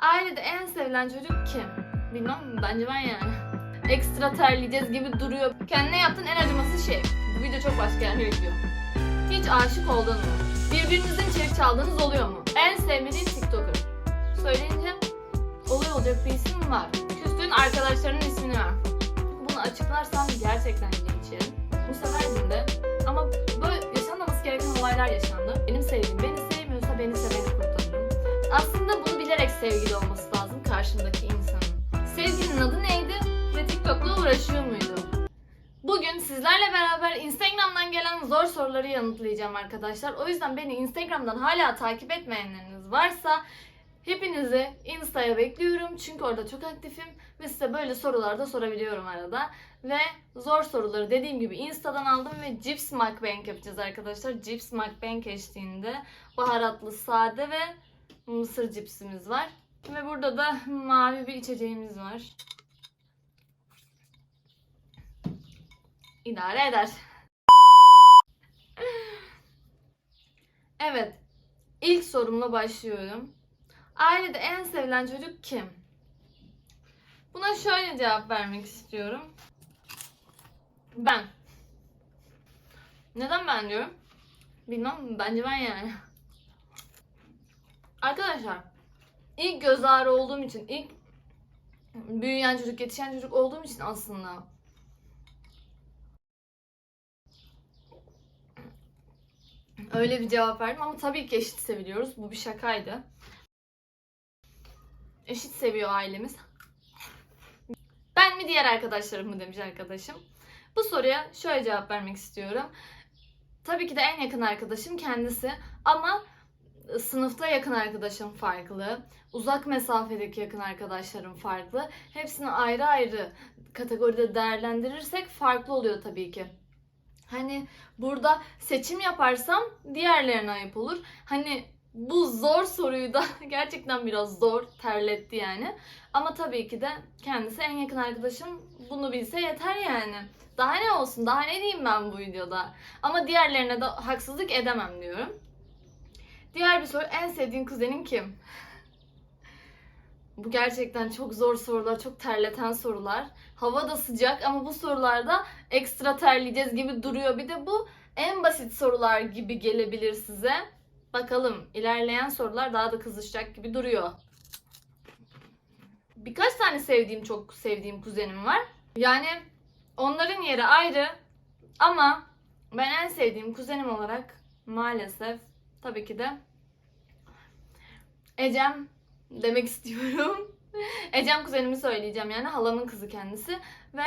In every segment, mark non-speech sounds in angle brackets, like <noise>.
Ailede en sevilen çocuk kim? Bilmem bence ben yani. Ekstra terleyeceğiz gibi duruyor. Kendine yaptığın en acımasız şey. Bu video çok başka yerlere gidiyor. Hiç aşık oldun mu? Birbirinizin içerik çaldığınız oluyor mu? En sevmediğin TikToker. Söyleyince oluyor olacak bir isim var. Küstüğün arkadaşlarının ismini ver. Bunu açıklarsam gerçekten linç yerim. Bu sefer de ama böyle yaşanmaması gereken olaylar yaşandı. Benim sevdiğim beni sevmiyorsa beni seveni. Aslında bunu bilerek sevgili olması lazım karşımdaki insanın. Sevgilinin adı neydi ve TikTok'la uğraşıyor muydu? Bugün sizlerle beraber Instagram'dan gelen zor soruları yanıtlayacağım arkadaşlar. O yüzden beni Instagram'dan hala takip etmeyenleriniz varsa hepinizi Insta'ya bekliyorum. Çünkü orada çok aktifim ve size böyle sorular da sorabiliyorum arada. Ve zor soruları dediğim gibi Insta'dan aldım ve Cips Mukbang yapacağız arkadaşlar. Cips Mukbang eşliğinde baharatlı sade ve mısır cipsimiz var. Ve burada da mavi bir içeceğimiz var. İdare eder. Evet. İlk sorumla başlıyorum. Ailede en sevilen çocuk kim? Buna şöyle cevap vermek istiyorum. Ben. Neden ben diyorum? Bilmem bence ben yani. Arkadaşlar ilk göz ağrı olduğum için ilk büyüyen çocuk yetişen çocuk olduğum için aslında öyle bir cevap verdim ama tabii ki eşit seviliyoruz. Bu bir şakaydı. Eşit seviyor ailemiz. Ben mi diğer arkadaşlarım mı demiş arkadaşım. Bu soruya şöyle cevap vermek istiyorum. Tabii ki de en yakın arkadaşım kendisi ama sınıfta yakın arkadaşım farklı. Uzak mesafedeki yakın arkadaşlarım farklı. Hepsini ayrı ayrı kategoride değerlendirirsek farklı oluyor tabii ki. Hani burada seçim yaparsam diğerlerine ayıp olur. Hani bu zor soruyu da <laughs> gerçekten biraz zor terletti yani. Ama tabii ki de kendisi en yakın arkadaşım bunu bilse yeter yani. Daha ne olsun daha ne diyeyim ben bu videoda. Ama diğerlerine de haksızlık edemem diyorum. Diğer bir soru en sevdiğin kuzenin kim? Bu gerçekten çok zor sorular, çok terleten sorular. Hava da sıcak ama bu sorularda ekstra terleyeceğiz gibi duruyor. Bir de bu en basit sorular gibi gelebilir size. Bakalım ilerleyen sorular daha da kızışacak gibi duruyor. Birkaç tane sevdiğim, çok sevdiğim kuzenim var. Yani onların yeri ayrı ama ben en sevdiğim kuzenim olarak maalesef tabii ki de Ecem demek istiyorum. <laughs> Ecem kuzenimi söyleyeceğim yani halamın kızı kendisi ve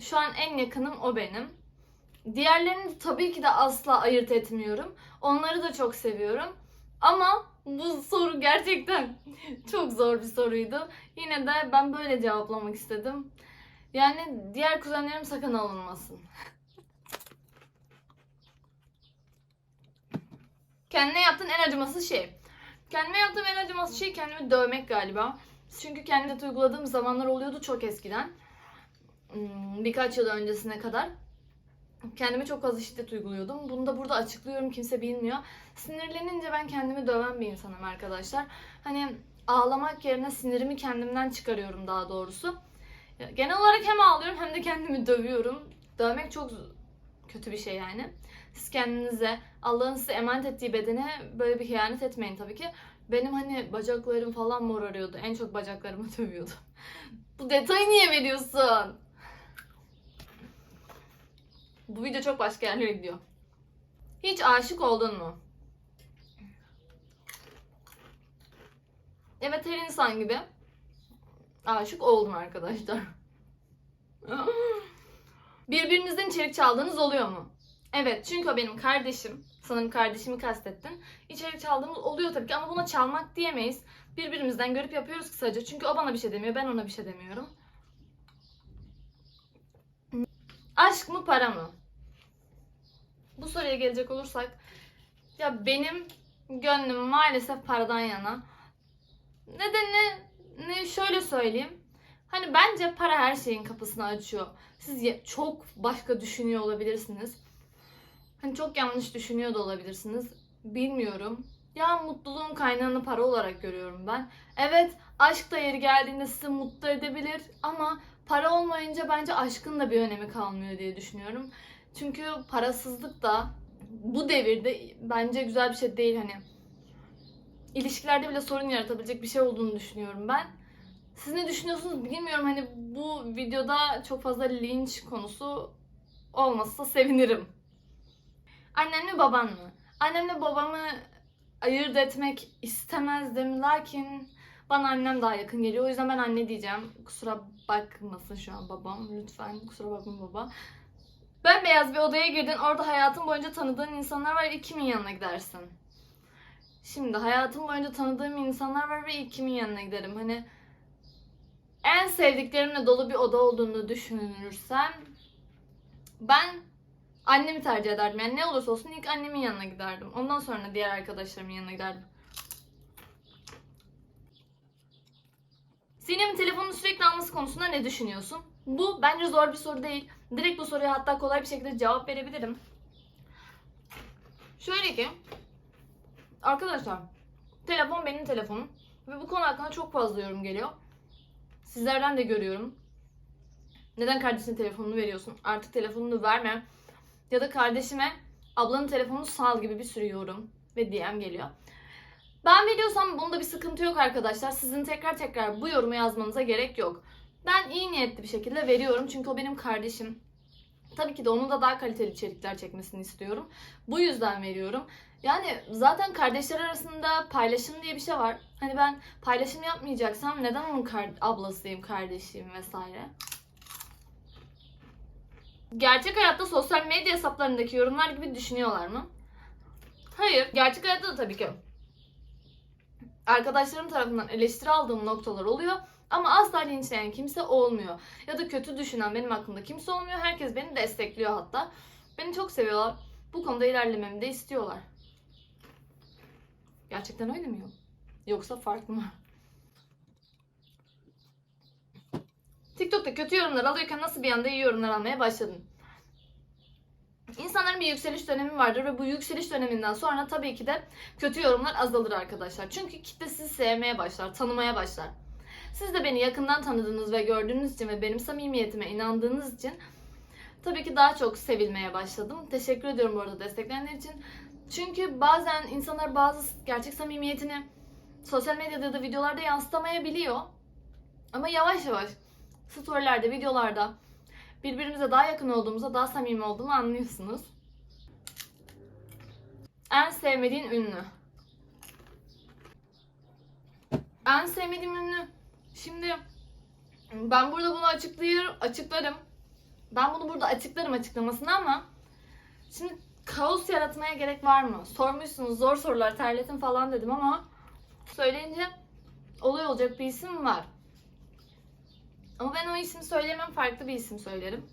şu an en yakınım o benim. Diğerlerini tabii ki de asla ayırt etmiyorum. Onları da çok seviyorum. Ama bu soru gerçekten <laughs> çok zor bir soruydu. Yine de ben böyle cevaplamak istedim. Yani diğer kuzenlerim sakın alınmasın. <laughs> Kendine yaptığın en acımasız şey. Kendime yaptığım en acımasız şey kendimi dövmek galiba. Çünkü kendime uyguladığım zamanlar oluyordu çok eskiden. Hmm, Birkaç yıl öncesine kadar. Kendime çok fazla şiddet uyguluyordum. Bunu da burada açıklıyorum kimse bilmiyor. Sinirlenince ben kendimi döven bir insanım arkadaşlar. Hani ağlamak yerine sinirimi kendimden çıkarıyorum daha doğrusu. Genel olarak hem ağlıyorum hem de kendimi dövüyorum. Dövmek çok kötü bir şey yani. Siz kendinize, Allah'ın size emanet ettiği bedene böyle bir ihanet etmeyin tabii ki. Benim hani bacaklarım falan morarıyordu. En çok bacaklarımı <laughs> dövüyordu. Bu detayı niye veriyorsun? Bu video çok başka yerlere gidiyor. Hiç aşık oldun mu? Evet her insan gibi aşık oldum arkadaşlar. <laughs> Birbirinizden içerik çaldığınız oluyor mu? Evet çünkü o benim kardeşim. Sanırım kardeşimi kastettin. İçerik çaldığımız oluyor tabii ki ama buna çalmak diyemeyiz. Birbirimizden görüp yapıyoruz kısaca. Çünkü o bana bir şey demiyor, ben ona bir şey demiyorum. Aşk mı para mı? Bu soruya gelecek olursak ya benim gönlüm maalesef paradan yana. Nedeni ne şöyle söyleyeyim. Hani bence para her şeyin kapısını açıyor. Siz çok başka düşünüyor olabilirsiniz. Hani çok yanlış düşünüyor da olabilirsiniz. Bilmiyorum. Ya mutluluğun kaynağını para olarak görüyorum ben. Evet Aşk da yeri geldiğinde sizi mutlu edebilir ama para olmayınca bence aşkın da bir önemi kalmıyor diye düşünüyorum. Çünkü parasızlık da bu devirde bence güzel bir şey değil hani. İlişkilerde bile sorun yaratabilecek bir şey olduğunu düşünüyorum ben. Siz ne düşünüyorsunuz bilmiyorum hani bu videoda çok fazla linç konusu olmazsa sevinirim. Annem mi baban mı? Annemle babamı ayırt etmek istemezdim lakin bana annem daha yakın geliyor. O yüzden ben anne diyeceğim. Kusura bakmasın şu an babam. Lütfen kusura bakma baba. Ben beyaz bir odaya girdin. Orada hayatın boyunca tanıdığın insanlar var. İlk kimin yanına gidersin? Şimdi hayatım boyunca tanıdığım insanlar var ve ilk kimin yanına giderim? Hani en sevdiklerimle dolu bir oda olduğunu düşünürsem ben annemi tercih ederdim. Yani ne olursa olsun ilk annemin yanına giderdim. Ondan sonra diğer arkadaşlarımın yanına giderdim. Sinem'in telefonunu sürekli alması konusunda ne düşünüyorsun? Bu bence zor bir soru değil. Direkt bu soruya hatta kolay bir şekilde cevap verebilirim. Şöyle ki Arkadaşlar telefon benim telefonum ve bu konu hakkında çok fazla yorum geliyor. Sizlerden de görüyorum. Neden kardeşine telefonunu veriyorsun? Artık telefonunu verme. Ya da kardeşime ablanın telefonunu sal gibi bir sürü yorum ve DM geliyor. Ben veriyorsam bunda bir sıkıntı yok arkadaşlar. Sizin tekrar tekrar bu yorumu yazmanıza gerek yok. Ben iyi niyetli bir şekilde veriyorum çünkü o benim kardeşim. Tabii ki de onun da daha kaliteli içerikler çekmesini istiyorum. Bu yüzden veriyorum. Yani zaten kardeşler arasında paylaşım diye bir şey var. Hani ben paylaşım yapmayacaksam neden onun kar- ablasıyım, kardeşiyim vesaire. Gerçek hayatta sosyal medya hesaplarındaki yorumlar gibi düşünüyorlar mı? Hayır. Gerçek hayatta da tabii ki arkadaşlarım tarafından eleştiri aldığım noktalar oluyor. Ama asla linçleyen kimse olmuyor. Ya da kötü düşünen benim hakkımda kimse olmuyor. Herkes beni destekliyor hatta. Beni çok seviyorlar. Bu konuda ilerlememi de istiyorlar. Gerçekten öyle mi yok? Yoksa farklı mı? TikTok'ta kötü yorumlar alıyorken nasıl bir anda iyi yorumlar almaya başladın? İnsanların bir yükseliş dönemi vardır ve bu yükseliş döneminden sonra tabii ki de kötü yorumlar azalır arkadaşlar. Çünkü kitle sizi sevmeye başlar, tanımaya başlar. Siz de beni yakından tanıdığınız ve gördüğünüz için ve benim samimiyetime inandığınız için tabii ki daha çok sevilmeye başladım. Teşekkür ediyorum bu arada destekleyenler için. Çünkü bazen insanlar bazı gerçek samimiyetini sosyal medyada ya da videolarda yansıtamayabiliyor. Ama yavaş yavaş storylerde, videolarda birbirimize daha yakın olduğumuzda daha samimi olduğumu anlıyorsunuz. En sevmediğin ünlü. En sevmediğim ünlü. Şimdi ben burada bunu açıklayır, açıklarım. Ben bunu burada açıklarım açıklamasını ama şimdi kaos yaratmaya gerek var mı? Sormuşsunuz zor sorular terletin falan dedim ama söyleyince olay olacak bir isim var. Ama ben o ismi söylemem farklı bir isim söylerim.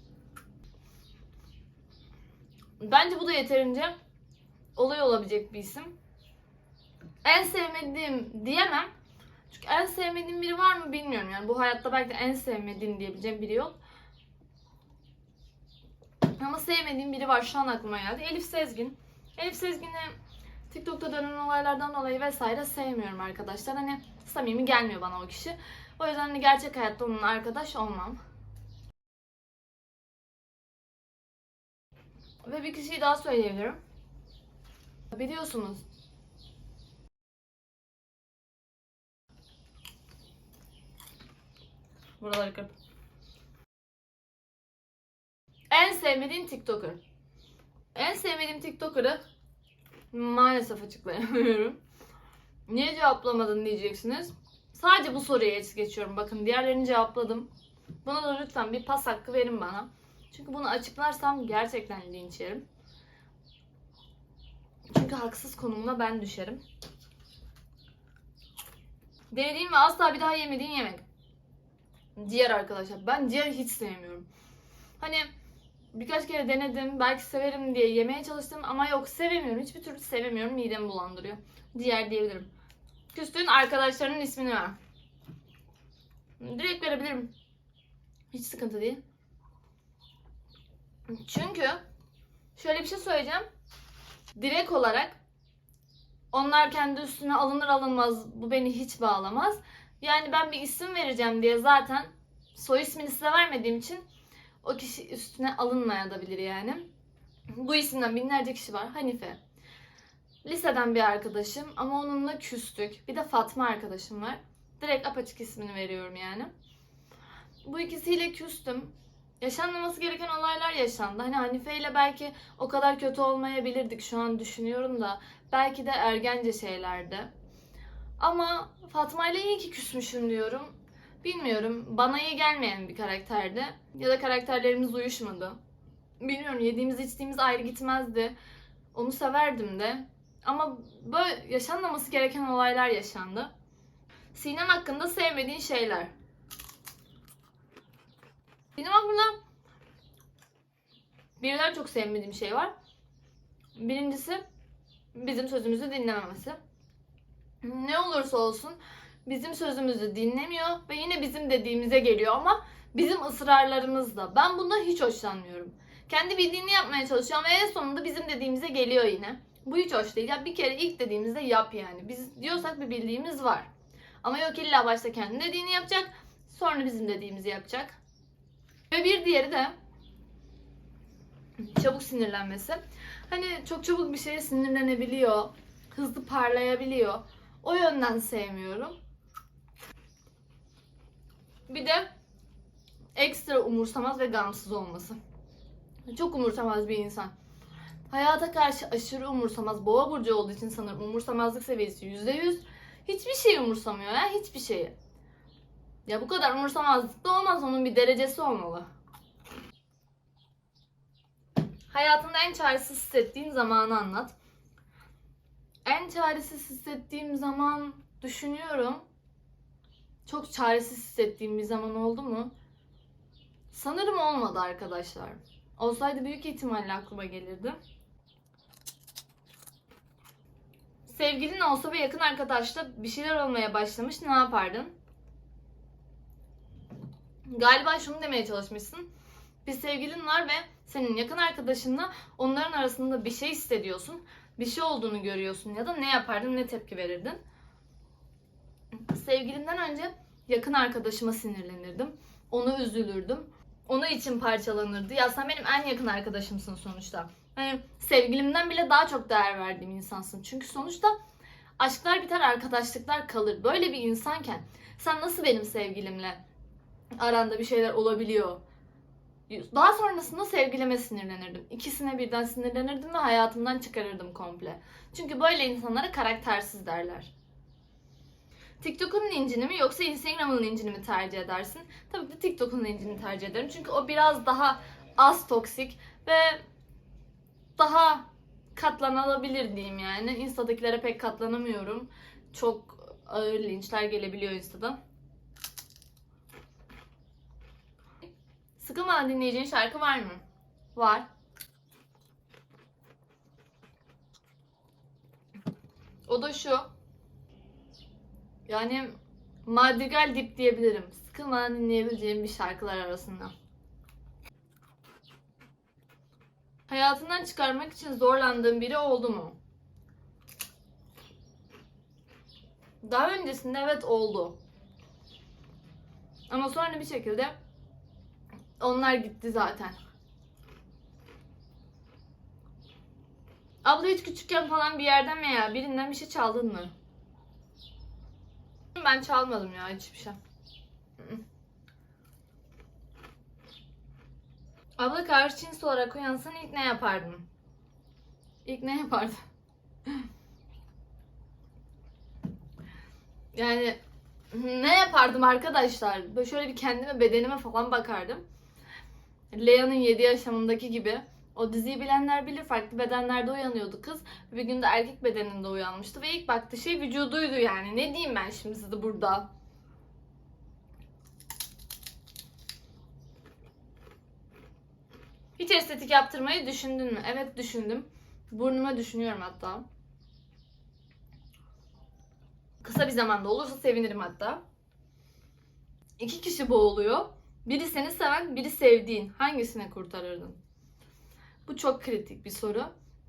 Bence bu da yeterince olay olabilecek bir isim. En sevmediğim diyemem. Çünkü en sevmediğim biri var mı bilmiyorum. Yani bu hayatta belki de en sevmediğim diyebileceğim biri yok. Ama sevmediğim biri var şu an aklıma geldi. Elif Sezgin. Elif Sezgin'i TikTok'ta dönen olaylardan dolayı vesaire sevmiyorum arkadaşlar. Hani samimi gelmiyor bana o kişi. O yüzden hani gerçek hayatta onunla arkadaş olmam. Ve bir kişiyi daha söyleyebilirim. Biliyorsunuz. Buraları kırp. Sevmediğin TikToker. En sevmediğim TikToker'ı maalesef açıklayamıyorum. Niye cevaplamadın diyeceksiniz. Sadece bu soruya geçiyorum. Bakın diğerlerini cevapladım. Buna da lütfen bir pas hakkı verin bana. Çünkü bunu açıklarsam gerçekten linç yerim. Çünkü haksız konumuna ben düşerim. Denediğim ve asla bir daha yemediğin yemek. Ciğer arkadaşlar. Ben ciğer hiç sevmiyorum. Hani birkaç kere denedim. Belki severim diye yemeye çalıştım ama yok sevemiyorum. Hiçbir türlü sevemiyorum. Midemi bulandırıyor. Ciğer diyebilirim. Küstüğün arkadaşlarının ismini ver. Direkt verebilirim. Hiç sıkıntı değil. Çünkü şöyle bir şey söyleyeceğim. Direkt olarak onlar kendi üstüne alınır alınmaz bu beni hiç bağlamaz. Yani ben bir isim vereceğim diye zaten soy ismini size vermediğim için o kişi üstüne alınmayabilir yani. Bu isimden binlerce kişi var. Hanife. Liseden bir arkadaşım ama onunla küstük. Bir de Fatma arkadaşım var. Direkt apaçık ismini veriyorum yani. Bu ikisiyle küstüm. Yaşanmaması gereken olaylar yaşandı. Hani Hanife ile belki o kadar kötü olmayabilirdik şu an düşünüyorum da. Belki de ergence şeylerdi. Ama Fatma ile iyi ki küsmüşüm diyorum. Bilmiyorum. Bana iyi gelmeyen bir karakterdi. Ya da karakterlerimiz uyuşmadı. Bilmiyorum. Yediğimiz içtiğimiz ayrı gitmezdi. Onu severdim de. Ama böyle yaşanmaması gereken olaylar yaşandı. Sinem hakkında sevmediğin şeyler. Sinem hakkında birden çok sevmediğim şey var. Birincisi bizim sözümüzü dinlememesi. Ne olursa olsun bizim sözümüzü dinlemiyor ve yine bizim dediğimize geliyor ama bizim ısrarlarımızla. Ben bundan hiç hoşlanmıyorum. Kendi bildiğini yapmaya çalışıyor ama en sonunda bizim dediğimize geliyor yine. Bu hiç hoş değil. Ya bir kere ilk dediğimizde yap yani. Biz diyorsak bir bildiğimiz var. Ama yok illa başta kendi dediğini yapacak. Sonra bizim dediğimizi yapacak. Ve bir diğeri de çabuk sinirlenmesi. Hani çok çabuk bir şeye sinirlenebiliyor. Hızlı parlayabiliyor. O yönden sevmiyorum. Bir de ekstra umursamaz ve gamsız olması. Çok umursamaz bir insan. Hayata karşı aşırı umursamaz. Boğa burcu olduğu için sanırım umursamazlık seviyesi %100. Hiçbir şey umursamıyor ya, hiçbir şeyi. Ya bu kadar umursamazlık da olmaz. Onun bir derecesi olmalı. Hayatında en çaresiz hissettiğin zamanı anlat. En çaresiz hissettiğim zaman düşünüyorum. Çok çaresiz hissettiğim bir zaman oldu mu? Sanırım olmadı arkadaşlar. Olsaydı büyük ihtimalle aklıma gelirdi. Sevgilin olsa ve yakın arkadaşla bir şeyler olmaya başlamış ne yapardın? Galiba şunu demeye çalışmışsın. Bir sevgilin var ve senin yakın arkadaşınla onların arasında bir şey hissediyorsun. Bir şey olduğunu görüyorsun ya da ne yapardın, ne tepki verirdin? Sevgilimden önce yakın arkadaşıma sinirlenirdim. Ona üzülürdüm. Ona için parçalanırdı. Ya sen benim en yakın arkadaşımsın sonuçta. Hani sevgilimden bile daha çok değer verdiğim insansın. Çünkü sonuçta aşklar biter, arkadaşlıklar kalır. Böyle bir insanken sen nasıl benim sevgilimle aranda bir şeyler olabiliyor? Daha sonrasında sevgilime sinirlenirdim. İkisine birden sinirlenirdim ve hayatımdan çıkarırdım komple. Çünkü böyle insanlara karaktersiz derler. TikTok'un lincini mi yoksa Instagram'ın lincini mi tercih edersin? Tabii ki TikTok'un lincini tercih ederim. Çünkü o biraz daha az toksik ve daha katlanabilir diyeyim yani. Insta'dakilere pek katlanamıyorum. Çok ağır linçler gelebiliyor Insta'da. Sıkılmadan dinleyeceğin şarkı var mı? Var. O da şu. Yani Madrigal Dip diyebilirim. Sıkılmadan dinleyebileceğim bir şarkılar arasında. Hayatından çıkarmak için zorlandığın biri oldu mu? Daha öncesinde evet oldu. Ama sonra bir şekilde onlar gitti zaten. Abla hiç küçükken falan bir yerden veya birinden bir şey çaldın mı? Ben çalmadım ya hiçbir şey. Abla karşı cins olarak uyansan ilk ne yapardın? İlk ne yapardın? <laughs> yani ne yapardım arkadaşlar? Böyle şöyle bir kendime bedenime falan bakardım. Lea'nın 7 yaşamındaki gibi. O diziyi bilenler bilir farklı bedenlerde uyanıyordu kız. Bir gün de erkek bedeninde uyanmıştı ve ilk baktığı şey vücuduydu yani. Ne diyeyim ben şimdi size burada? Hiç estetik yaptırmayı düşündün mü? Evet düşündüm. Burnuma düşünüyorum hatta. Kısa bir zamanda olursa sevinirim hatta. İki kişi boğuluyor. Biri seni seven, biri sevdiğin. Hangisine kurtarırdın? Bu çok kritik bir soru.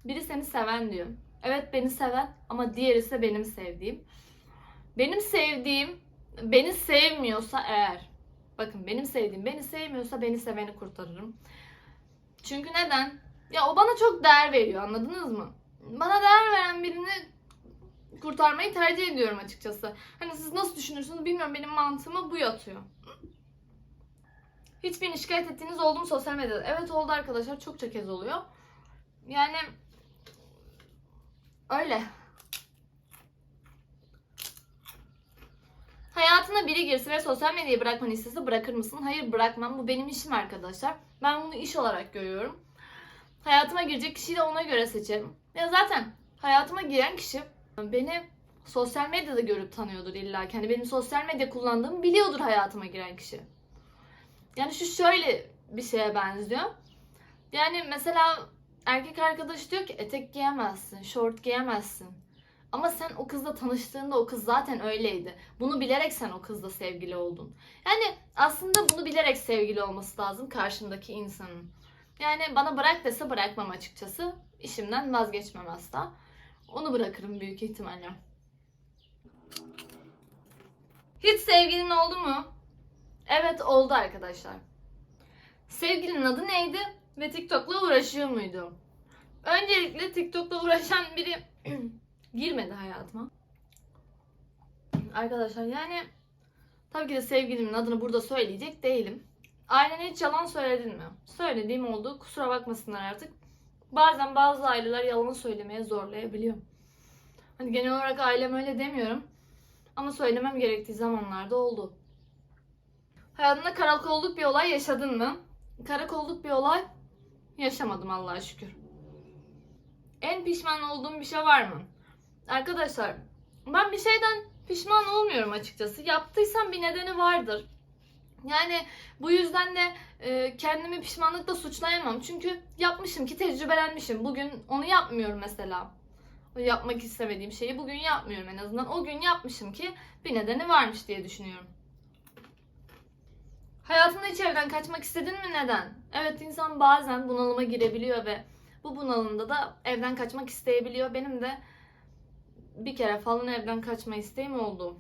Biri seni seven diyor. Evet beni seven ama diğeri ise benim sevdiğim. Benim sevdiğim beni sevmiyorsa eğer bakın benim sevdiğim beni sevmiyorsa beni seveni kurtarırım. Çünkü neden? Ya o bana çok değer veriyor anladınız mı? Bana değer veren birini kurtarmayı tercih ediyorum açıkçası. Hani siz nasıl düşünürsünüz bilmiyorum benim mantığıma bu yatıyor. Hiç beni şikayet ettiğiniz oldu mu sosyal medyada? Evet oldu arkadaşlar çokça kez oluyor. Yani öyle. Hayatına biri girse ve sosyal medyayı bırakmanı istese bırakır mısın? Hayır bırakmam. Bu benim işim arkadaşlar. Ben bunu iş olarak görüyorum. Hayatıma girecek kişiyi de ona göre seçerim. Ya zaten hayatıma giren kişi beni sosyal medyada görüp tanıyordur illa ki. Hani benim sosyal medya kullandığımı biliyordur hayatıma giren kişi. Yani şu şöyle bir şeye benziyor. Yani mesela erkek arkadaş diyor ki etek giyemezsin, şort giyemezsin. Ama sen o kızla tanıştığında o kız zaten öyleydi. Bunu bilerek sen o kızla sevgili oldun. Yani aslında bunu bilerek sevgili olması lazım karşındaki insanın. Yani bana bırak dese bırakmam açıkçası. İşimden vazgeçmem asla. Onu bırakırım büyük ihtimalle. Hiç sevgilin oldu mu? Evet oldu arkadaşlar. Sevgilinin adı neydi ve TikTok'la uğraşıyor muydu? Öncelikle TikTok'la uğraşan biri <clears throat> girmedi hayatıma. Arkadaşlar yani tabii ki de sevgilimin adını burada söyleyecek değilim. Ailene hiç yalan söyledin mi? Söylediğim oldu. Kusura bakmasınlar artık. Bazen bazı aileler yalan söylemeye zorlayabiliyor. Hani genel olarak ailem öyle demiyorum. Ama söylemem gerektiği zamanlarda oldu. Hayatında karakolluk bir olay yaşadın mı? Karakolluk bir olay yaşamadım Allah'a şükür. En pişman olduğum bir şey var mı? Arkadaşlar ben bir şeyden pişman olmuyorum açıkçası. Yaptıysam bir nedeni vardır. Yani bu yüzden de e, kendimi pişmanlıkla suçlayamam. Çünkü yapmışım ki tecrübelenmişim. Bugün onu yapmıyorum mesela. O yapmak istemediğim şeyi bugün yapmıyorum en azından. O gün yapmışım ki bir nedeni varmış diye düşünüyorum. Hayatında hiç evden kaçmak istedin mi? Neden? Evet insan bazen bunalıma girebiliyor ve bu bunalımda da evden kaçmak isteyebiliyor. Benim de bir kere falan evden kaçma isteğim oldu.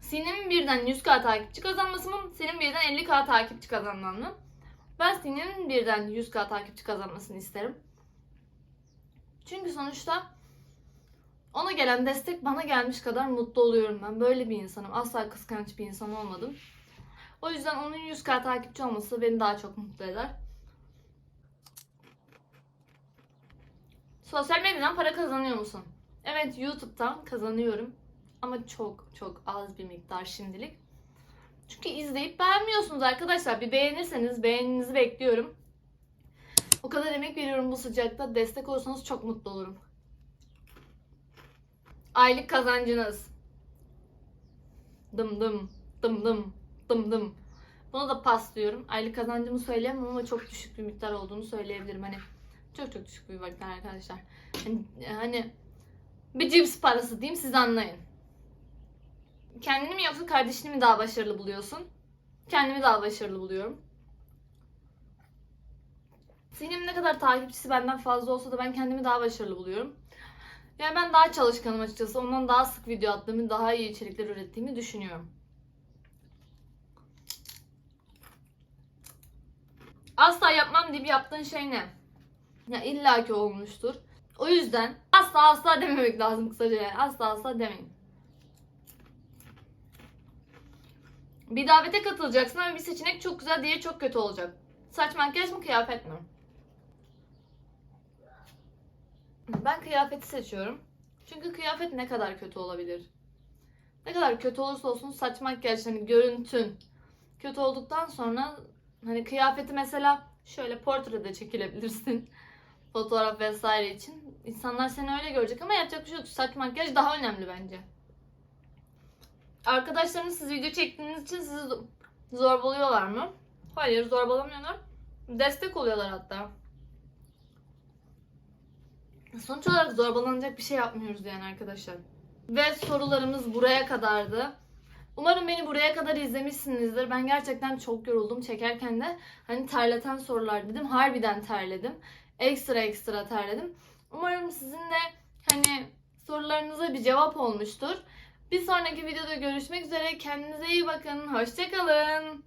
Sinem'in birden 100k takipçi kazanması mı? Senin birden 50k takipçi kazanman? Ben Sinem'in birden 100k takipçi kazanmasını isterim. Çünkü sonuçta ona gelen destek bana gelmiş kadar mutlu oluyorum ben. Böyle bir insanım. Asla kıskanç bir insan olmadım. O yüzden onun 100k takipçi olması beni daha çok mutlu eder. Sosyal medyadan para kazanıyor musun? Evet YouTube'dan kazanıyorum. Ama çok çok az bir miktar şimdilik. Çünkü izleyip beğenmiyorsunuz arkadaşlar. Bir beğenirseniz beğeninizi bekliyorum. O kadar emek veriyorum bu sıcakta. Destek olursanız çok mutlu olurum. Aylık kazancınız. Dım dım dım dım dım dım. Bunu da paslıyorum. Aylık kazancımı söyleyemem ama çok düşük bir miktar olduğunu söyleyebilirim. Hani çok çok düşük bir miktar arkadaşlar. Hani, hani bir cips parası diyeyim siz anlayın. Kendini mi yoksa kardeşini mi daha başarılı buluyorsun? Kendimi daha başarılı buluyorum. Sinem ne kadar takipçisi benden fazla olsa da ben kendimi daha başarılı buluyorum. Yani ben daha çalışkanım açıkçası. Ondan daha sık video attığımı, daha iyi içerikler ürettiğimi düşünüyorum. Asla yapmam deyip yaptığın şey ne? Ya illaki olmuştur. O yüzden asla asla dememek lazım kısaca yani. Asla asla demeyin. Bir davete katılacaksın ama bir seçenek çok güzel, diğeri çok kötü olacak. Saç makyaj mı, kıyafet mi? Ben kıyafeti seçiyorum. Çünkü kıyafet ne kadar kötü olabilir? Ne kadar kötü olursa olsun saç makyaj hani görüntün kötü olduktan sonra hani kıyafeti mesela şöyle portrede çekilebilirsin. <laughs> Fotoğraf vesaire için. İnsanlar seni öyle görecek ama yapacak bir şey yok. Saç makyaj daha önemli bence. Arkadaşlarınız siz video çektiğiniz için sizi zorbalıyorlar mı? Hayır zorbalamıyorlar. Destek oluyorlar hatta. Sonuç olarak zorbalanacak bir şey yapmıyoruz yani arkadaşlar. Ve sorularımız buraya kadardı. Umarım beni buraya kadar izlemişsinizdir. Ben gerçekten çok yoruldum çekerken de. Hani terleten sorular dedim. Harbiden terledim. Ekstra ekstra terledim. Umarım sizin de hani sorularınıza bir cevap olmuştur. Bir sonraki videoda görüşmek üzere. Kendinize iyi bakın. Hoşçakalın.